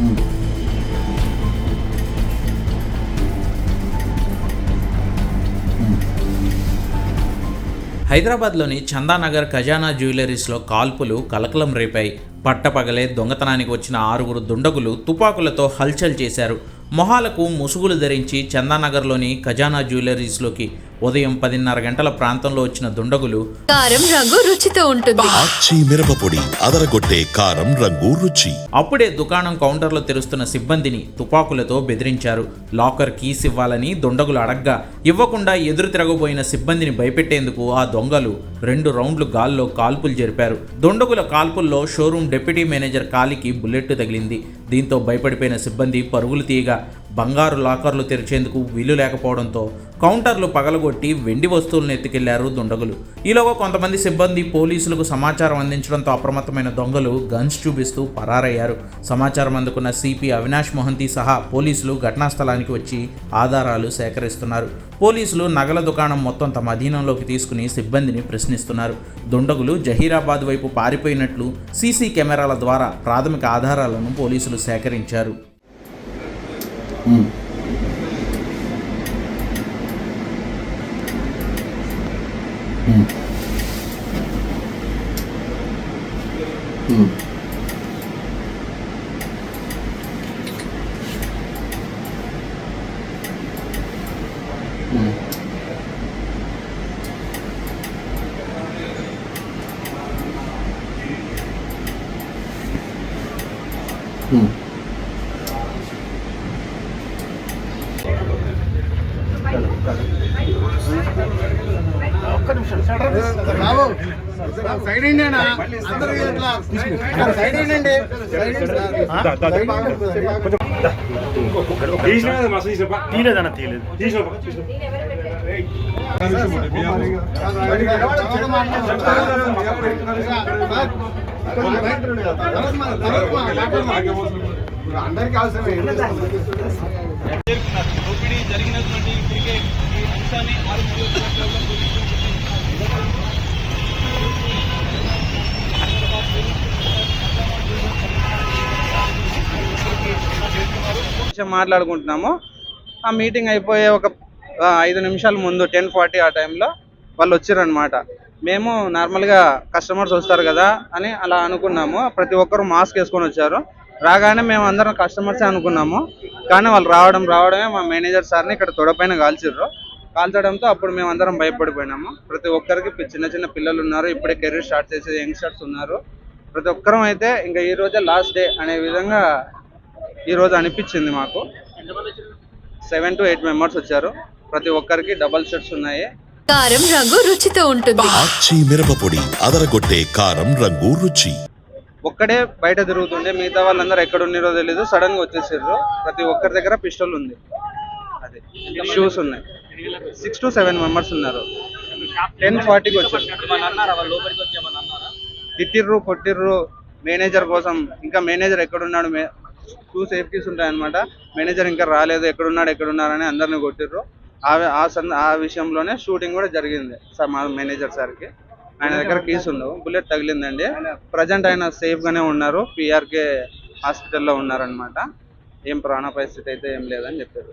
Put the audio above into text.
హైదరాబాద్లోని చందానగర్ ఖజానా జ్యువెలరీస్లో కాల్పులు కలకలం రేపాయి. పట్టపగలే దొంగతనానికి వచ్చిన ఆరుగురు దుండగులు తుపాకులతో హల్చల్ చేశారు. మొహాలకు ముసుగులు ధరించి చందానగర్లోని ఖజానా జ్యువెలరీస్లోకి ఉదయం పదిన్నర గంటల ప్రాంతంలో వచ్చిన దుండగులు కారం రంగు రుచితో ఉంటుంది. మిరపపొడి అదరగొట్టే కారం రంగు రుచి. అప్పుడే దుకాణం కౌంటర్లో తెరుస్తున్న సిబ్బందిని తుపాకులతో బెదిరించారు. లాకర్ కీస్ ఇవ్వాలని దొండగులు అడగ్గా ఇవ్వకుండా ఎదురు తిరగబోయిన సిబ్బందిని భయపెట్టేందుకు ఆ దొంగలు రెండు రౌండ్లు గాల్లో కాల్పులు జరిపారు. దొండగుల కాల్పుల్లో షోరూం డిప్యూటీ మేనేజర్ కాలికి బుల్లెట్ తగిలింది. దీంతో భయపడిపోయిన సిబ్బంది పరుగులు తీయగా బంగారు లాకర్లు తెరిచేందుకు వీలు లేకపోవడంతో కౌంటర్లు పగలగొట్టి వెండి వస్తువులను ఎత్తుకెళ్ళారు దుండగులు. ఈలోగా కొంతమంది సిబ్బంది పోలీసులకు సమాచారం అందించడంతో అప్రమత్తమైన దొంగలు గన్స్ చూపిస్తూ పరారయ్యారు. సమాచారం అందుకున్న సిపి అవినాష్ మొహంతి సహా పోలీసులు ఘటనా స్థలానికి వచ్చి ఆధారాలు సేకరిస్తున్నారు. పోలీసులు నగల దుకాణం మొత్తం తమ అధీనంలోకి తీసుకుని సిబ్బందిని ప్రశ్నిస్తున్నారు. దుండగులు జహీరాబాద్ వైపు పారిపోయినట్లు సీసీ కెమెరాల ద్వారా ప్రాథమిక ఆధారాలను పోలీసులు సేకరించారు. 嗯。嗯。嗯。嗯。嗯。బాబు సైడ్ ఇండియానా అందరూ సైడ్ ఇండి తీయలేదన్న తీయలేదు. అందరికి దోపిడీ జరిగినటువంటి ఇప్పటికే ఈ అంశాన్ని మాట్లాడుకుంటున్నాము. ఆ మీటింగ్ అయిపోయే ఒక ఐదు నిమిషాల ముందు టెన్ ఫార్టీ ఆ టైంలో వాళ్ళు వచ్చారనమాట మేము నార్మల్గా కస్టమర్స్ వస్తారు కదా అని అలా అనుకున్నాము. ప్రతి ఒక్కరు మాస్క్ వేసుకొని వచ్చారు. రాగానే మేము అందరం కస్టమర్సే అనుకున్నాము. కానీ వాళ్ళు రావడం రావడమే మా మేనేజర్ సార్ని ఇక్కడ తొడపైన కాల్చిర్రు. కాల్చడంతో అప్పుడు మేము అందరం భయపడిపోయినాము. ప్రతి ఒక్కరికి చిన్న చిన్న పిల్లలు ఉన్నారు. ఇప్పుడే కెరీర్ స్టార్ట్ చేసే యంగ్స్టర్స్ ఉన్నారు. ప్రతి ఒక్కరం అయితే ఇంకా ఈ రోజే లాస్ట్ డే అనే విధంగా ఈ రోజు అనిపించింది మాకు. సెవెన్ టు ఎయిట్ మెంబర్స్ వచ్చారు. ప్రతి ఒక్కరికి డబల్ షర్ట్స్ ఉన్నాయి. కారం రంగు రుచితో ఉంటుంది. ఆచి మిరపపొడి అదరగొట్టే కారం రంగు రుచి. ఒక్కడే బయట తిరుగుతుండే మిగతా వాళ్ళందరూ ఎక్కడ ఉన్నారో తెలీదు. సడన్గా వచ్చేసారు ప్రతి ఒక్కరి దగ్గర పిస్టల్ ఉంది. అదే. షూస్ ఉన్నాయి. సిక్స్ టు సెవెన్ మెంబర్స్ ఉన్నారు. టెన్ ఫార్టీకి వచ్చారు తిట్టిర్రు కొట్టిర్రు. మేనేజర్ కోసం ఇంకా మేనేజర్ ఎక్కడున్నాడు? మే టూ సేఫ్టీస్ ఉంటాయన్నమాట. మేనేజర్ ఇంకా రాలేదు. ఎక్కడున్నాడు ఎక్కడున్నాడు అని అందరిని కొట్టిర్రు. ఆ ఆ సంద ఆ విషయంలోనే షూటింగ్ కూడా జరిగింది. సార్ మా మేనేజర్ సార్కి ఆయన దగ్గర కీస్ ఉండవు బుల్లెట్ తగిలిందండి. ప్రజెంట్ ఆయన సేఫ్ గానే ఉన్నారు. పిఆర్కే హాస్పిటల్లో ఉన్నారనమాట ఏం ప్రాణ పరిస్థితి అయితే ఏం లేదని చెప్పారు.